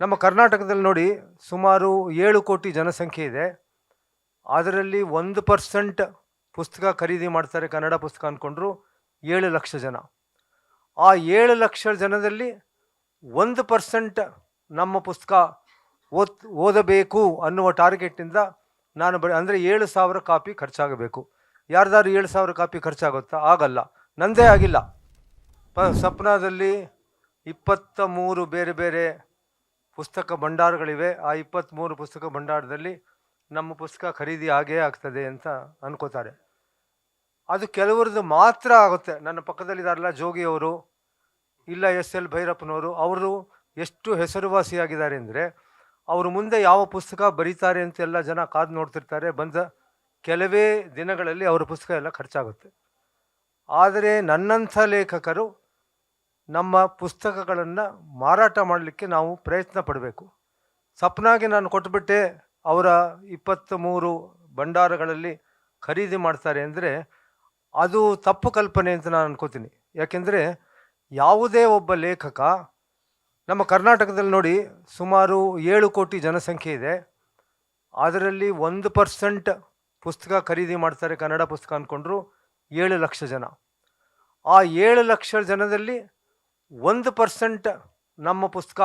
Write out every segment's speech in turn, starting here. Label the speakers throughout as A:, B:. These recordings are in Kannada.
A: ನಮ್ಮ ಕರ್ನಾಟಕದಲ್ಲಿ ನೋಡಿ ಸುಮಾರು ಏಳು ಕೋಟಿ ಜನಸಂಖ್ಯೆ ಇದೆ. ಅದರಲ್ಲಿ ಒಂದು ಪರ್ಸೆಂಟ್ ಪುಸ್ತಕ ಖರೀದಿ ಮಾಡ್ತಾರೆ ಕನ್ನಡ ಪುಸ್ತಕ ಅಂದ್ಕೊಂಡ್ರು ಏಳು ಲಕ್ಷ ಜನ. ಆ ಏಳು ಲಕ್ಷ ಜನದಲ್ಲಿ ಒಂದು ಪರ್ಸೆಂಟ್ ನಮ್ಮ ಪುಸ್ತಕ ಓದ್, ಓದಬೇಕು ಅನ್ನುವ ಟಾರ್ಗೆಟಿಂದ ನಾನು ಬ, ಅಂದರೆ ಏಳು ಸಾವಿರ ಕಾಪಿ ಖರ್ಚಾಗಬೇಕು. ಯಾರ್ದಾದ್ರು ಏಳು ಸಾವಿರ ಕಾಪಿ ಖರ್ಚಾಗುತ್ತಾ? ಆಗಲ್ಲ. ನಂದೇ ಆಗಿಲ್ಲ. ಪ ಸಪ್ನಾದಲ್ಲಿ ಇಪ್ಪತ್ತ ಮೂರು ಬೇರೆ ಬೇರೆ ಪುಸ್ತಕ ಭಂಡಾರಗಳಿವೆ. ಆ ಇಪ್ಪತ್ತ್ಮೂರು ಪುಸ್ತಕ ಭಂಡಾರದಲ್ಲಿ ನಮ್ಮ ಪುಸ್ತಕ ಖರೀದಿ ಆಗೇ ಆಗ್ತದೆ ಅಂತ ಅನ್ಕೋತಾರೆ. ಅದು ಕೆಲವರದ್ದು ಮಾತ್ರ ಆಗುತ್ತೆ. ನನ್ನ ಪಕ್ಕದಲ್ಲಿದ್ದಾರಲ್ಲ ಜೋಗಿಯವರು ಇಲ್ಲ ಎಸ್ ಎಲ್ ಭೈರಪ್ಪನವರು, ಅವರು ಎಷ್ಟು ಹೆಸರುವಾಸಿಯಾಗಿದ್ದಾರೆ ಅಂದರೆ ಅವರು ಮುಂದೆ ಯಾವ ಪುಸ್ತಕ ಬರೀತಾರೆ ಅಂತ ಎಲ್ಲ ಜನ ಕಾದು ನೋಡ್ತಿರ್ತಾರೆ. ಬಂದ ಕೆಲವೇ ದಿನಗಳಲ್ಲಿ ಅವರ ಪುಸ್ತಕ ಎಲ್ಲ ಖರ್ಚಾಗುತ್ತೆ. ಆದರೆ ನನ್ನಂಥ ಲೇಖಕರು ನಮ್ಮ ಪುಸ್ತಕಗಳನ್ನು ಮಾರಾಟ ಮಾಡಲಿಕ್ಕೆ ನಾವು ಪ್ರಯತ್ನ ಪಡಬೇಕು. ಸಪ್ನಾಗೆ ನಾನು ಕೊಟ್ಬಿಟ್ಟೆ ಅವರ ಇಪ್ಪತ್ತ್ ಮೂರು ಭಂಡಾರಗಳಲ್ಲಿ ಖರೀದಿ ಮಾಡ್ತಾರೆ ಅಂದರೆ ಅದು ತಪ್ಪು ಕಲ್ಪನೆ ಅಂತ ನಾನು ಅನ್ಕೋತೀನಿ. ಯಾಕೆಂದರೆ ಯಾವುದೇ ಒಬ್ಬ ಲೇಖಕ, ನಮ್ಮ ಕರ್ನಾಟಕದಲ್ಲಿ ನೋಡಿ ಸುಮಾರು ಏಳು ಕೋಟಿ ಜನಸಂಖ್ಯೆ ಇದೆ. ಅದರಲ್ಲಿ ಒಂದು ಪರ್ಸೆಂಟ್ ಪುಸ್ತಕ ಖರೀದಿ ಮಾಡ್ತಾರೆ ಕನ್ನಡ ಪುಸ್ತಕ ಅಂದ್ಕೊಂಡ್ರು ಏಳು ಲಕ್ಷ ಜನ. ಆ ಏಳು ಲಕ್ಷ ಜನದಲ್ಲಿ ಒಂದು ಪರ್ಸೆಂಟ್ ನಮ್ಮ ಪುಸ್ತಕ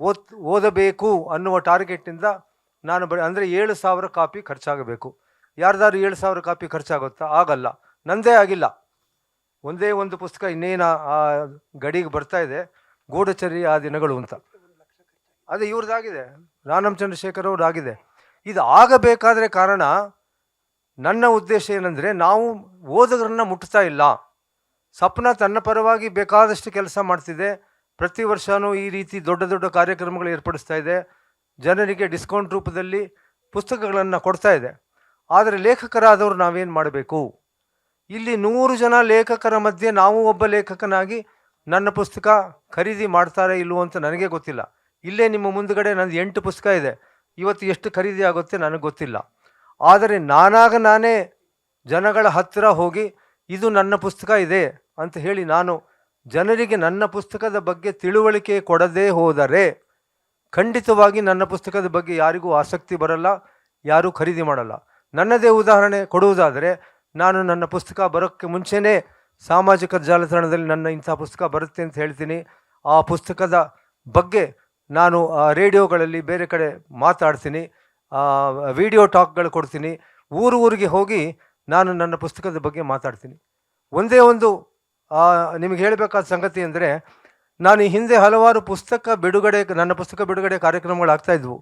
A: ಓದ್, ಓದಬೇಕು ಅನ್ನುವ ಟಾರ್ಗೆಟಿಂದ ನಾನು ಬ ಅಂದರೆ ಏಳು ಸಾವಿರ ಕಾಪಿ ಖರ್ಚಾಗಬೇಕು. ಯಾರ್ದಾದ್ರು ಏಳು ಸಾವಿರ ಕಾಪಿ ಖರ್ಚಾಗುತ್ತಾ? ಆಗಲ್ಲ. ನಂದೇ ಆಗಿಲ್ಲ. ಒಂದೇ ಒಂದು ಪುಸ್ತಕ ಇನ್ನೇನು ಆ ಗಡಿಗೆ ಬರ್ತಾ ಇದೆ. ಗೂಢಚರಿ ಆ ದಿನಗಳು ಅಂತ. ಅದು ಇವ್ರದ್ದಾಗಿದೆ. ರಾನಮ್ ಚಂದ್ರಶೇಖರ್ ಅವ್ರದ್ದಾಗಿದೆ ಇದು ಆಗಬೇಕಾದ್ರೆ ಕಾರಣ ನನ್ನ ಉದ್ದೇಶ ಏನಂದರೆ ನಾವು ಓದುಗರನ್ನ ಮುಟ್ತಾ ಇಲ್ಲ. ಸಪ್ನ ತನ್ನ ಪರವಾಗಿ ಬೇಕಾದಷ್ಟು ಕೆಲಸ ಮಾಡ್ತಿದೆ. ಪ್ರತಿ ವರ್ಷವೂ ಈ ರೀತಿ ದೊಡ್ಡ ದೊಡ್ಡ ಕಾರ್ಯಕ್ರಮಗಳು ಏರ್ಪಡಿಸ್ತಾ ಇದೆ. ಜನರಿಗೆ ಡಿಸ್ಕೌಂಟ್ ರೂಪದಲ್ಲಿ ಪುಸ್ತಕಗಳನ್ನು ಕೊಡ್ತಾ ಇದೆ. ಆದರೆ ಲೇಖಕರಾದವರು ನಾವೇನು ಮಾಡಬೇಕು? ಇಲ್ಲಿ ನೂರು ಜನ ಲೇಖಕರ ಮಧ್ಯೆ ನಾವು ಒಬ್ಬ ಲೇಖಕನಾಗಿ ನನ್ನ ಪುಸ್ತಕ ಖರೀದಿ ಮಾಡ್ತಾರೆ ಇಲ್ವೋ ಅಂತ ನನಗೆ ಗೊತ್ತಿಲ್ಲ. ಇಲ್ಲೇ ನಿಮ್ಮ ಮುಂದುಗಡೆ ನಂದು ಎಂಟು ಪುಸ್ತಕ ಇದೆ. ಇವತ್ತು ಎಷ್ಟು ಖರೀದಿ ಆಗುತ್ತೆ ನನಗೆ ಗೊತ್ತಿಲ್ಲ. ಆದರೆ ನಾನಾಗ ನಾನೇ ಜನಗಳ ಹತ್ತಿರ ಹೋಗಿ, ಇದು ನನ್ನ ಪುಸ್ತಕ ಇದೆ. ಅಂತ ಹೇಳಿ ನಾನು ಜನರಿಗೆ ನನ್ನ ಪುಸ್ತಕದ ಬಗ್ಗೆ ತಿಳುವಳಿಕೆ ಕೊಡದೇ ಹೋದರೆ ಖಂಡಿತವಾಗಿ ನನ್ನ ಪುಸ್ತಕದ ಬಗ್ಗೆ ಯಾರಿಗೂ ಆಸಕ್ತಿ ಬರಲ್ಲ, ಯಾರೂ ಖರೀದಿ ಮಾಡಲ್ಲ. ನನ್ನದೇ ಉದಾಹರಣೆ ಕೊಡುವುದಾದರೆ, ನಾನು ನನ್ನ ಪುಸ್ತಕ ಬರೋಕ್ಕೆ ಮುಂಚೆನೇ ಸಾಮಾಜಿಕ ಜಾಲತಾಣದಲ್ಲಿ ನನ್ನ ಇಂಥ ಪುಸ್ತಕ ಬರುತ್ತೆ ಅಂತ ಹೇಳ್ತೀನಿ. ಆ ಪುಸ್ತಕದ ಬಗ್ಗೆ ನಾನು ರೇಡಿಯೋಗಳಲ್ಲಿ ಬೇರೆ ಕಡೆ ಮಾತಾಡ್ತೀನಿ ವಿಡಿಯೋ ಟಾಕ್ಗಳು ಕೊಡ್ತೀನಿ, ಊರು ಊರಿಗೆ ಹೋಗಿ ನಾನು ನನ್ನ ಪುಸ್ತಕದ ಬಗ್ಗೆ ಮಾತಾಡ್ತೀನಿ. ಒಂದೇ ಒಂದು ನಿಮಗೆ ಹೇಳಬೇಕಾದ ಸಂಗತಿ ಅಂದರೆ, ನಾನು ಹಿಂದೆ ಹಲವಾರು ಪುಸ್ತಕ ಬಿಡುಗಡೆ, ನನ್ನ ಪುಸ್ತಕ ಬಿಡುಗಡೆ ಕಾರ್ಯಕ್ರಮಗಳು ಇದ್ವು.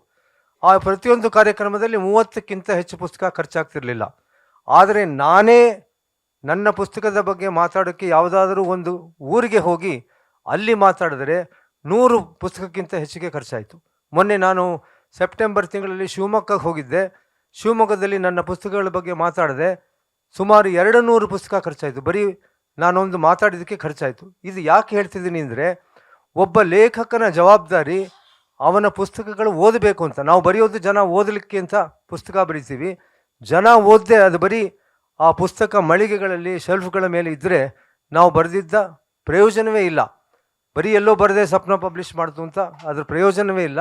A: ಆ ಪ್ರತಿಯೊಂದು ಕಾರ್ಯಕ್ರಮದಲ್ಲಿ ಮೂವತ್ತಕ್ಕಿಂತ ಹೆಚ್ಚು ಪುಸ್ತಕ ಖರ್ಚಾಗ್ತಿರಲಿಲ್ಲ. ಆದರೆ ನಾನೇ ನನ್ನ ಪುಸ್ತಕದ ಬಗ್ಗೆ ಮಾತಾಡೋಕ್ಕೆ ಯಾವುದಾದರೂ ಒಂದು ಊರಿಗೆ ಹೋಗಿ ಅಲ್ಲಿ ಮಾತಾಡಿದ್ರೆ ನೂರು ಪುಸ್ತಕಕ್ಕಿಂತ ಹೆಚ್ಚಿಗೆ ಖರ್ಚಾಯಿತು. ಮೊನ್ನೆ ನಾನು ಸೆಪ್ಟೆಂಬರ್ ತಿಂಗಳಲ್ಲಿ ಶಿವಮೊಗ್ಗಕ್ಕೆ ಹೋಗಿದ್ದೆ. ಶಿವಮೊಗ್ಗದಲ್ಲಿ ನನ್ನ ಪುಸ್ತಕಗಳ ಬಗ್ಗೆ ಮಾತಾಡಿದೆ. ಸುಮಾರು ಎರಡು ನೂರು ಪುಸ್ತಕ ಖರ್ಚಾಯಿತು. ಬರೀ ನಾನೊಂದು ಮಾತಾಡಿದ್ದಕ್ಕೆ ಖರ್ಚಾಯಿತು. ಇದು ಯಾಕೆ ಹೇಳ್ತಿದ್ದೀನಿ ಅಂದರೆ, ಒಬ್ಬ ಲೇಖಕನ ಜವಾಬ್ದಾರಿ ಅವನ ಪುಸ್ತಕಗಳು ಓದಬೇಕು ಅಂತ. ನಾವು ಬರೆಯೋದು ಜನ ಓದಲಿಕ್ಕೆ ಅಂತ ಪುಸ್ತಕ ಬರೀತೀವಿ. ಜನ ಓದದೆ ಅದು ಬರೀ ಆ ಪುಸ್ತಕ ಮಳಿಗೆಗಳಲ್ಲಿ ಶೆಲ್ಫ್ಗಳ ಮೇಲೆ ಇದ್ದರೆ ನಾವು ಬರೆದಿದ್ದ ಪ್ರಯೋಜನವೇ ಇಲ್ಲ. ಬರೀ ಎಲ್ಲೋ ಬರದೆ ಸ್ವಪ್ನ ಪಬ್ಲಿಷ್ ಮಾಡಿತು ಅಂತ ಅದರ ಪ್ರಯೋಜನವೇ ಇಲ್ಲ.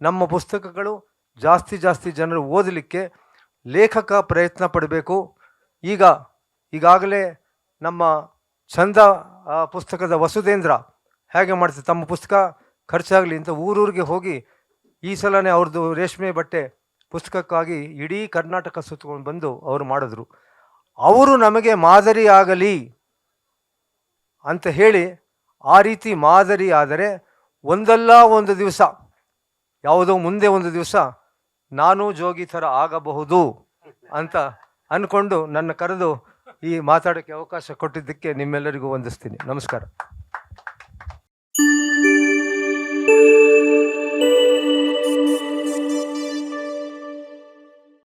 A: ನಮ್ಮ ಪುಸ್ತಕಗಳು ಜಾಸ್ತಿ ಜಾಸ್ತಿ ಜನರು ಓದಲಿಕ್ಕೆ ಲೇಖಕ ಪ್ರಯತ್ನ ಪಡಬೇಕು. ಈಗ ಈಗಾಗಲೇ ನಮ್ಮ ಚಂದ ಪುಸ್ತಕದ ವಸುಧೇಂದ್ರ ಹೇಗೆ ಮಾಡ್ತಾರೆ ತಮ್ಮ ಪುಸ್ತಕ? ಖರ್ಚಾಗಲಿ ಅಂತ ಊರೂರಿಗೆ ಹೋಗಿ ಈ ಸಲನೇ ಅವ್ರದ್ದು ರೇಷ್ಮೆ ಬಟ್ಟೆ ಪುಸ್ತಕಕ್ಕಾಗಿ ಇಡೀ ಕರ್ನಾಟಕ ಸುತ್ತಕೊಂಡು ಬಂದು ಅವರು ಮಾಡಿದ್ರು. ಅವರು ನಮಗೆ ಮಾದರಿ ಆಗಲಿ ಅಂತ ಹೇಳಿ ಆ ರೀತಿ ಮಾದರಿ ಆದರೆ ಒಂದಲ್ಲ ಒಂದು ದಿವಸ, ಯಾವುದೋ ಮುಂದೆ ಒಂದು ದಿವಸ ನಾನು ಜೋಗಿ ಥರ ಆಗಬಹುದು ಅಂತ ಅಂದ್ಕೊಂಡು ನನ್ನ ಕರೆದು ಈ ಮಾತಾಡೋಕ್ಕೆ ಅವಕಾಶ ಕೊಟ್ಟಿದ್ದಕ್ಕೆ ನಿಮ್ಮೆಲ್ಲರಿಗೂ ವಂದಿಸ್ತೀನಿ. ನಮಸ್ಕಾರ.